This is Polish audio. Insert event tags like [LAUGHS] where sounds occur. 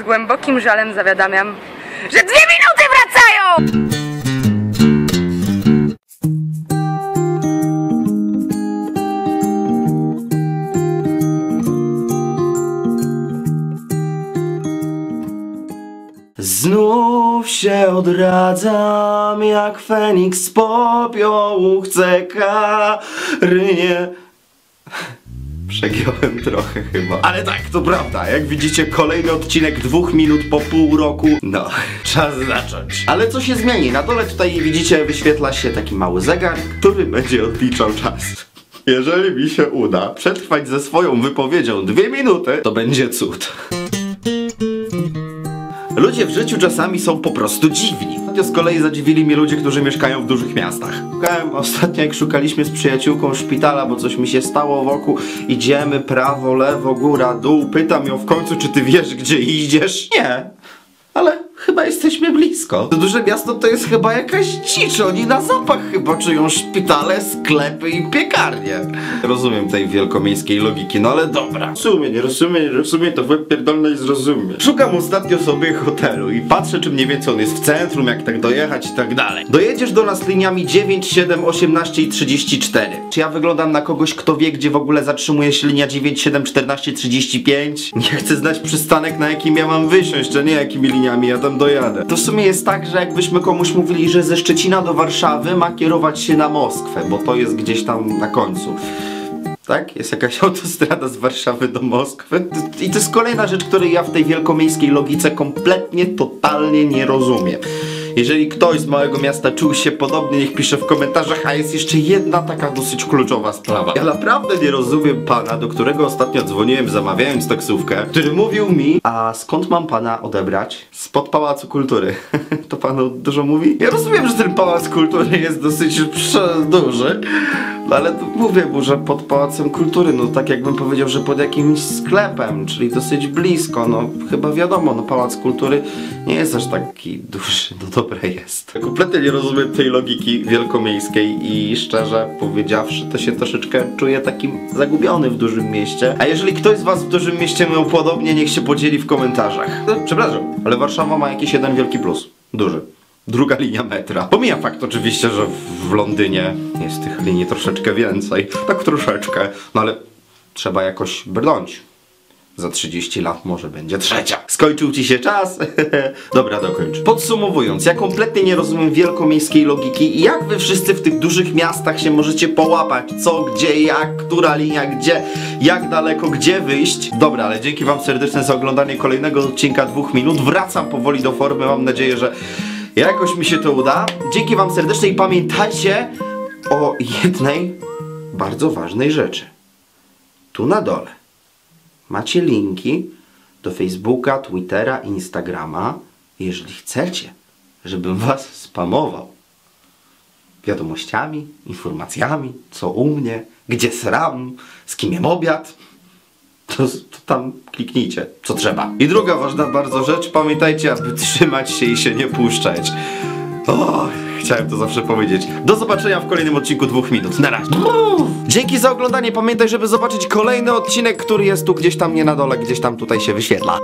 z głębokim żalem zawiadamiam, że dwie minuty wracają! Znów się odradzam jak Feniks z popiołu chcę karynie Przegiąłem trochę chyba Ale tak, to prawda, jak widzicie kolejny odcinek dwóch minut po pół roku No, [LAUGHS] czas zacząć Ale co się zmieni? Na dole tutaj widzicie wyświetla się taki mały zegar, który będzie odliczał czas jeżeli mi się uda przetrwać ze swoją wypowiedzią dwie minuty, to będzie cud. Ludzie w życiu czasami są po prostu dziwni. Ostatnio z kolei zadziwili mnie ludzie, którzy mieszkają w dużych miastach. Szukałem ostatnio, jak szukaliśmy z przyjaciółką szpitala, bo coś mi się stało wokół. Idziemy prawo, lewo, góra, dół. Pytam ją w końcu, czy ty wiesz, gdzie idziesz? Nie. Jesteśmy blisko. To duże miasto to jest chyba jakaś dzicz. Oni na zapach chyba czują szpitale, sklepy i piekarnie. Rozumiem tej wielkomiejskiej logiki, no ale dobra. Rozumiem, nie rozumiem, nie rozumiem, to łeb pierdolny i zrozumie. Szukam ostatnio sobie hotelu i patrzę, czy mniej więcej on jest w centrum, jak tak dojechać i tak dalej. Dojedziesz do nas liniami 9, 7, 18 i 34. Czy ja wyglądam na kogoś, kto wie, gdzie w ogóle zatrzymuje się linia 9, 7, 14, 35? Nie chcę znać przystanek, na jakim ja mam wysiąść, a nie jakimi liniami ja tam dojadę. To w sumie jest tak, że jakbyśmy komuś mówili, że ze Szczecina do Warszawy ma kierować się na Moskwę, bo to jest gdzieś tam na końcu. Tak? Jest jakaś [LAUGHS] autostrada z Warszawy do Moskwy. I to jest kolejna rzecz, której ja w tej wielkomiejskiej logice kompletnie, totalnie nie rozumiem. Jeżeli ktoś z małego miasta czuł się podobnie, niech pisze w komentarzach, a jest jeszcze jedna taka dosyć kluczowa sprawa. Ja naprawdę nie rozumiem pana, do którego ostatnio dzwoniłem zamawiając taksówkę, który mówił mi, a skąd mam pana odebrać? Spod Pałacu Kultury. [LAUGHS] to panu dużo mówi? Ja rozumiem, że ten Pałac Kultury jest dosyć duży, no ale to mówię mu, że pod Pałacem Kultury, no tak jakbym powiedział, że pod jakimś sklepem, czyli dosyć blisko, no chyba wiadomo, no Pałac Kultury nie jest aż taki duży, no dobre jest. Kompletnie nie rozumiem tej logiki wielkomiejskiej i szczerze powiedziawszy, to się troszeczkę czuję takim zagubiony w dużym mieście. A jeżeli ktoś z was w dużym mieście miał podobnie, niech się podzieli w komentarzach. No, przepraszam, ale Warszawa ma jakiś jeden wielki plus. Duży. Druga linia metra. Pomijam fakt oczywiście, że w Londynie jest tych linii troszeczkę więcej. Tak troszeczkę, no ale trzeba jakoś brnąć. Za 30 lat może będzie trzecia. Skończył ci się czas? [LAUGHS] Dobra, dokończ. Podsumowując, ja kompletnie nie rozumiem wielkomiejskiej logiki i jak wy wszyscy w tych dużych miastach się możecie połapać, co, gdzie, jak, która linia, gdzie, jak daleko, gdzie wyjść. Dobra, ale dzięki wam serdecznie za oglądanie kolejnego odcinka dwóch minut. Wracam powoli do formy, mam nadzieję, że jakoś mi się to uda. Dzięki wam serdecznie i pamiętajcie o jednej bardzo ważnej rzeczy. Tu na dole macie linki do Facebooka, Twittera, Instagrama. Jeżeli chcecie, żebym was spamował wiadomościami, informacjami, co u mnie, gdzie sram, z kim jem obiad, to, to tam kliknijcie, co trzeba. I druga ważna bardzo rzecz, pamiętajcie, aby trzymać się i się nie puszczać. O, chciałem to zawsze powiedzieć. Do zobaczenia w kolejnym odcinku dwóch minut. Na razie. Dzięki za oglądanie. Pamiętaj, żeby zobaczyć kolejny odcinek, który jest tu gdzieś tam nie na dole, gdzieś tam tutaj się wyświetla.